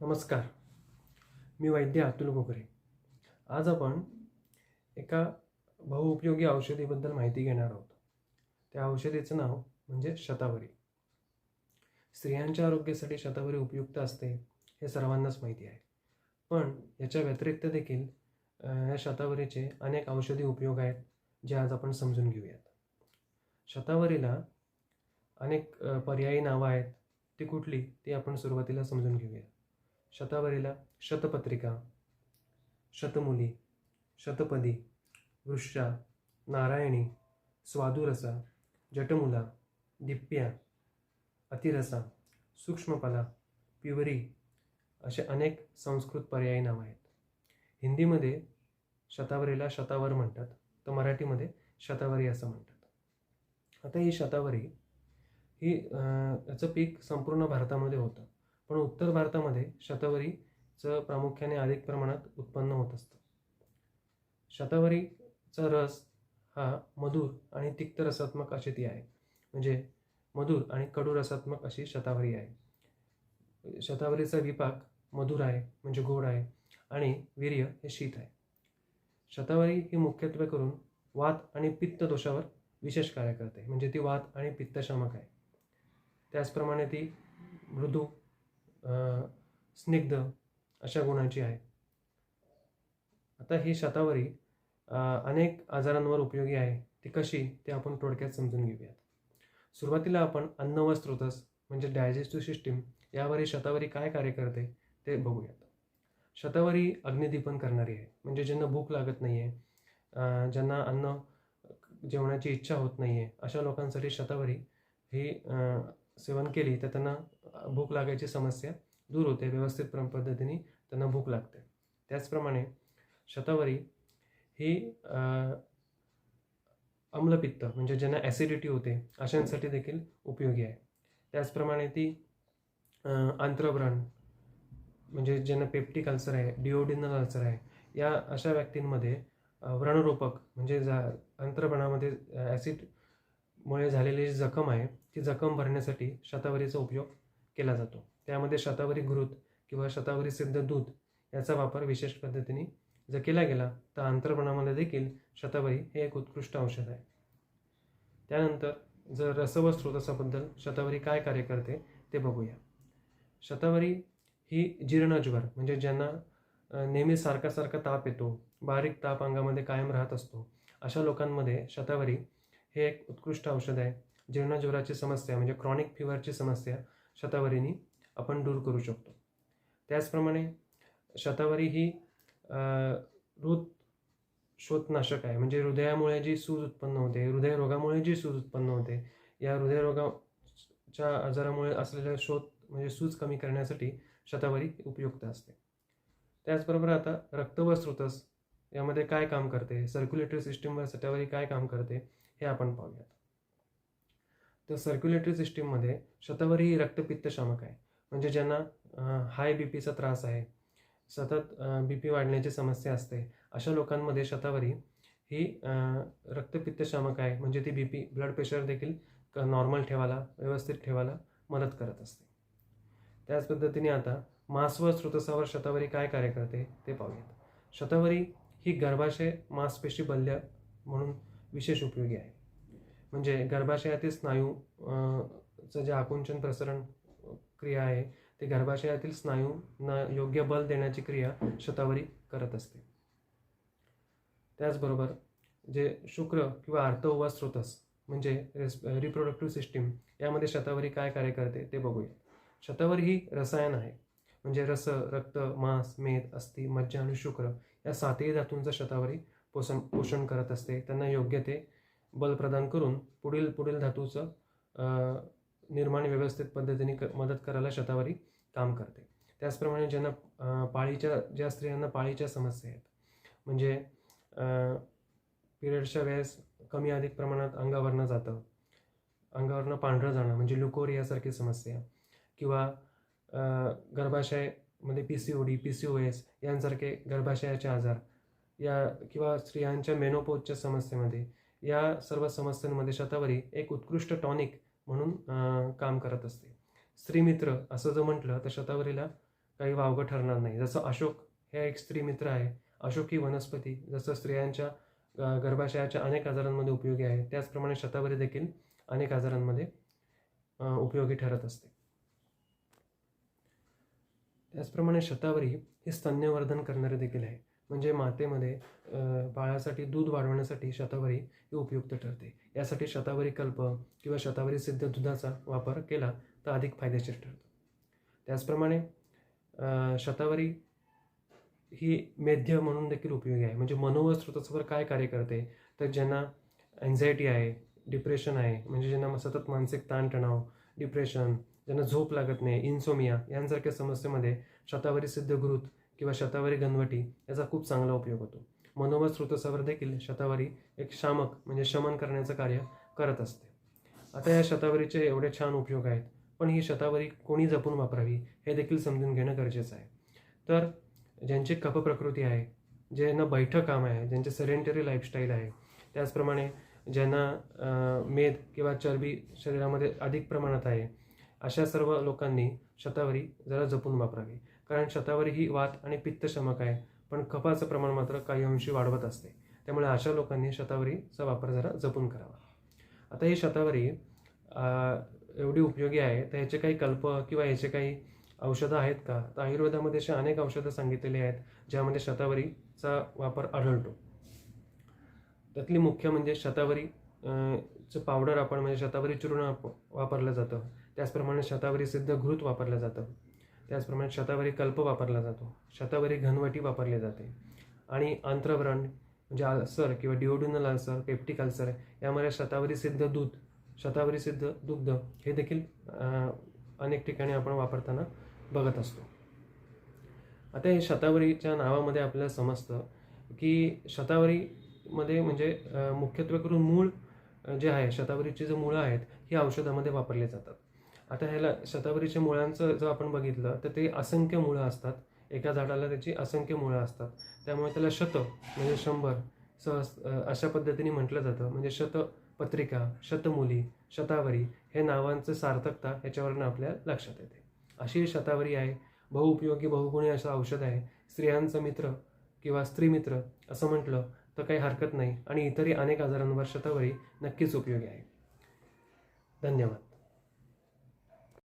नमस्कार. मी वैद्य अतुल गोगरे आज आपण एका बहुउपयोगी औषधीबद्दल माहिती घेणार आहोत. त्या औषधीचं नाव म्हणजे शतावरी. स्त्रियांच्या आरोग्यासाठी शतावरी उपयुक्त असते हे सर्वांनाच माहिती आहे. पण याच्या व्यतिरिक्त देखील या शतावरीचे अनेक औषधी उपयोग आहेत जे आज आपण समजून घेऊयात. शतावरीला अनेक पर्यायी नावं आहेत. ती कुठली? ती आपण सुरुवातीला समजून घेऊया शतावरीला शतपत्रिका शतमुली शतपदी वृषा नारायणी स्वादुरसा जटमुला दिप्या अतिरसा सूक्ष्मपला पिवरी असे अनेक संस्कृत पर्यायी नावं आहेत. हिंदीमध्ये शतावरीला शतावर म्हणतात तर मराठीमध्ये शतावरी असं म्हणतात. आता ही शतावरी ही याचं पीक संपूर्ण भारतामध्ये होतं. पण उत्तर भारतामध्ये शतावरीचं प्रामुख्याने अधिक प्रमाणात उत्पन्न होत असतं. शतावरीचा रस हा मधुर आणि तिक्त रसात्मक अशी ती आहे. म्हणजे मधुर आणि कडू रसात्मक अशी शतावरी आहे. शतावरीचा विपाक मधुर आहे म्हणजे गोड आहे आणि वीर्य हे शीत आहे. शतावरी ही मुख्यत्वे करून वात आणि पित्त दोषावर विशेष कार्य करते. म्हणजे ती वात आणि पित्तशामक आहे. त्याचप्रमाणे ती मृदू स्निग्ध अशा गुणांची आहे. आता ही शतावरी अनेक आजारांवर उपयोगी आहे. ती कशी ते आपण थोडक्यात समजून घेऊयात. सुरुवातीला आपण अन्न व स्रोतस म्हणजे डायजेस्टिव्ह सिस्टीम यावर ही शतावरी काय कार्य करते ते बघूयात. शतावरी अग्निदीपन करणारी आहे. म्हणजे ज्यांना भूक लागत नाही आहे ज्यांना अन्न जेवणाची इच्छा होत नाही आहे अशा लोकांसाठी शतावरी ही सेवन केली तर त्यांना भूक लागायची समस्या दूर होते. व्यवस्थित प्र- पद्धतीने त्यांना भूक लागते. त्याचप्रमाणे शतावरी ही अम्लपित्त म्हणजे ज्यांना ॲसिडिटी होते अशांसाठी देखील उपयोगी आहे. त्याचप्रमाणे ती आंत्रव्रण म्हणजे ज्यांना पेप्टिक अल्सर आहे डिओडिनल अल्सर आहे या अशा व्यक्तींमध्ये व्रणरोपक म्हणजे जा अंतर्व्रणामध्ये मुळे झालेली जी जखम आहे ती जखम भरण्यासाठी शतावरीचा उपयोग केला जातो. त्यामध्ये शतावरी घृत किंवा शतावरी सिद्ध दूध याचा वापर विशेष पद्धतीने जर केला गेला तर अंतर्पणामध्ये देखील शतावरी हे एक उत्कृष्ट औषध आहे. त्यानंतर जर रस व स्रोतसाबद्दल शतावरी काय कार्य करते ते बघूया. शतावरी ही जीर्णज्वर म्हणजे ज्यांना नेहमी सारखा सारखा ताप येतो बारीक ताप अंगामध्ये कायम राहत असतो अशा लोकांमध्ये शतावरी हे एक उत्कृष्ट औषध आहे. जीर्णज्वराची समस्या म्हणजे क्रॉनिक फिवरची समस्या शतावरीने आपण दूर करू शकतो. त्याचप्रमाणे शतावरी ही हृद शोधनाशक आहे. म्हणजे हृदयामुळे जी सूज उत्पन्न होते हृदयरोगामुळे जी सूज उत्पन्न होते या हृदयरोगाच्या आजारामुळे असलेल्या शोध म्हणजे सूज कमी करण्यासाठी शतावरी उपयुक्त असते. त्याचबरोबर आता रक्त व स्रोतस यामध्ये काय काम करते? सर्क्युलेटरी सिस्टीमवर शतावरी काय काम करते? हे आपण पाहूयात. तर सर्क्युलेटरी सिस्टीममध्ये शतावरी ही रक्तपित्तशामक आहे. म्हणजे ज्यांना हाय बी पीचा त्रास आहे सतत बी पी वाढण्याची समस्या असते अशा लोकांमध्ये शतावरी ही रक्तपित्तशामक आहे. म्हणजे ती बी पी ब्लड प्रेशर देखील नॉर्मल ठेवायला व्यवस्थित ठेवायला मदत करत असते. त्याच पद्धतीने आता मांस व स्रोतसावर शतावरी काय कार्य करते? ते पाहूयात. शतावरी ही गर्भाशय मांसपेशी बल्य म्हणून विशेष उपयोगी आहे. म्हणजे गर्भाशयातील स्नायू चं जे आकुंचन प्रसरण क्रिया आहे ते गर्भाशयातील स्नायूंना योग्य बल देण्याची क्रिया शतावरी करत असते. त्याचबरोबर जे शुक्र किंवा आर्तव स्रोतस म्हणजे रिप्रोडक्टिव्ह सिस्टीम यामध्ये शतावरी काय कार्य करते ते बघूया. शतावरी ही रसायन आहे. म्हणजे रस रक्त मांस मेद अस्थि मज्जा आणि शुक्र या सातही धातूंचं शतावरी पोषण पोषण करत असते. त्यांना योग्य ते बल प्रदान करून पुढील पुढील धातूचं निर्माण व्यवस्थित पद्धतीने क मदत करायला शतावरी काम करते. त्याचप्रमाणे ज्यांना पाळीच्या ज्या स्त्रियांना पाळीच्या समस्या आहेत म्हणजे पिरियडच्या वेळेस कमी अधिक प्रमाणात अंगावरनं जातं अंगावरनं पांढरं जाणं म्हणजे लुकोरियासारखी समस्या किंवा गर्भाशय म्हणजे P C O D P C O S यांसारखे गर्भाशयाचे आजार या किंवा स्त्रियांच्या मेनोपोजच्या समस्येमध्ये या सर्व समस्यांमध्ये शतावरी एक उत्कृष्ट टॉनिक म्हणून काम करत असते. स्त्रीमित्र असं जर म्हटलं तर शतावरीला काही वावगं ठरणार नाही. जसं अशोक हे एक स्त्री मित्र आहे. अशोक ही वनस्पती जसं स्त्रियांच्या गर्भाशयाच्या अनेक आजारांमध्ये उपयोगी आहे. त्याचप्रमाणे शतावरी देखील अनेक आजारांमध्ये उपयोगी ठरत असते. त्याचप्रमाणे शतावरी हे स्तन्यवर्धन करणारे देखील आहे. म्हणजे मातेमध्ये बाळासाठी दूध वाढवण्यासाठी शतावरी ही उपयुक्त ठरते. यासाठी शतावरी कल्प किंवा शतावरी सिद्ध दुधाचा वापर केला तर अधिक फायदेशीर ठरतो. त्याचप्रमाणे शतावरी ही मेध्य म्हणून देखील उपयोगी आहे. म्हणजे मनोवळ स्रोतावर काय कार्य करते तर ज्यांना अँझायटी आहे डिप्रेशन आहे म्हणजे ज्यांना सतत मानसिक ताणतणाव डिप्रेशन ज्यांना झोप लागत नाही इन्सोमिया यांसारख्या समस्येमध्ये शतावरी सिद्धगृत किंवा शतावरी गणवटी याचा खूप चांगला उपयोग होतो. मनोमत स्रोतसावर देखील शतावरी एक शामक म्हणजे शमन करण्याचं कार्य करत असते. आता या शतावरीचे एवढे छान उपयोग आहेत पण ही शतावरी कोणी जपून वापरावी हे देखील समजून घेणं गरजेचं आहे. तर ज्यांची कप प्रकृती आहे ज्यांना बैठं काम आहे ज्यांचे सेडेंटरी लाईफस्टाईल आहे त्याचप्रमाणे ज्यांना मेद किंवा चरबी शरीरामध्ये अधिक प्रमाणात आहे अशा सर्व लोकांनी शतावरी जरा जपून वापरावी. कारण शतावरी ही वात आणि पित्तशमक आहे पण कफाचं प्रमाण मात्र काही अंशी वाढवत असते. त्यामुळे अशा लोकांनी शतावरीचा वापर जरा जपून करावा. आता ही शतावरी एवढी उपयोगी आहे तर ह्याचे काही कल्प किंवा ह्याचे काही औषधं आहेत का? तर आयुर्वेदामध्ये अशी अनेक औषधं सांगितलेली आहेत ज्यामध्ये शतावरीचा वापर आढळतो. त्यातली मुख्य म्हणजे शतावरी चं पावडर आपण म्हणजे शतावरी चूर्ण वापरलं जातं. त्याचप्रमाणे शतावरी सिद्ध घृत वापरलं जातं. त्याचप्रमाणे शतावरी कल्प वापरला जातो. शतावरी घनवटी वापरली जाते. आणि आंत्रव्रण म्हणजे अल्सर किंवा डिओडिनल अल्सर पेप्टिक अल्सर यामध्ये शतावरी सिद्ध दूध शतावरी सिद्ध दुग्ध हे देखील अनेक ठिकाणी आपण वापरताना बघत असतो. आता हे शतावरीच्या नावामध्ये आपल्याला समजतं की शतावरीमध्ये म्हणजे मुख्यत्वे करून मूळ जे आहे शतावरीची जे मुळं आहेत ही औषधामध्ये वापरली जातात. आता ह्याला शतावरीच्या मुळांचं जर आपण बघितलं तर ते असंख्य मुळं असतात. एका झाडाला त्याची असंख्य मुळं असतात. त्यामुळे त्याला शत म्हणजे शंभर सहज अशा पद्धतीने म्हटलं जातं. म्हणजे शत पत्रिका शतमुली शतावरी हे नावांचं सार्थकता ह्याच्यावरनं आपल्याला लक्षात येते. अशी शतावरी आहे. बहुउपयोगी बहुगुणी असं औषध आहे. स्त्रियांचं मित्र किंवा स्त्रीमित्र असं म्हटलं तर काही हरकत नाही. आणि इतरही अनेक आजारांवर शतावरी नक्कीच उपयोगी आहे. धन्यवाद.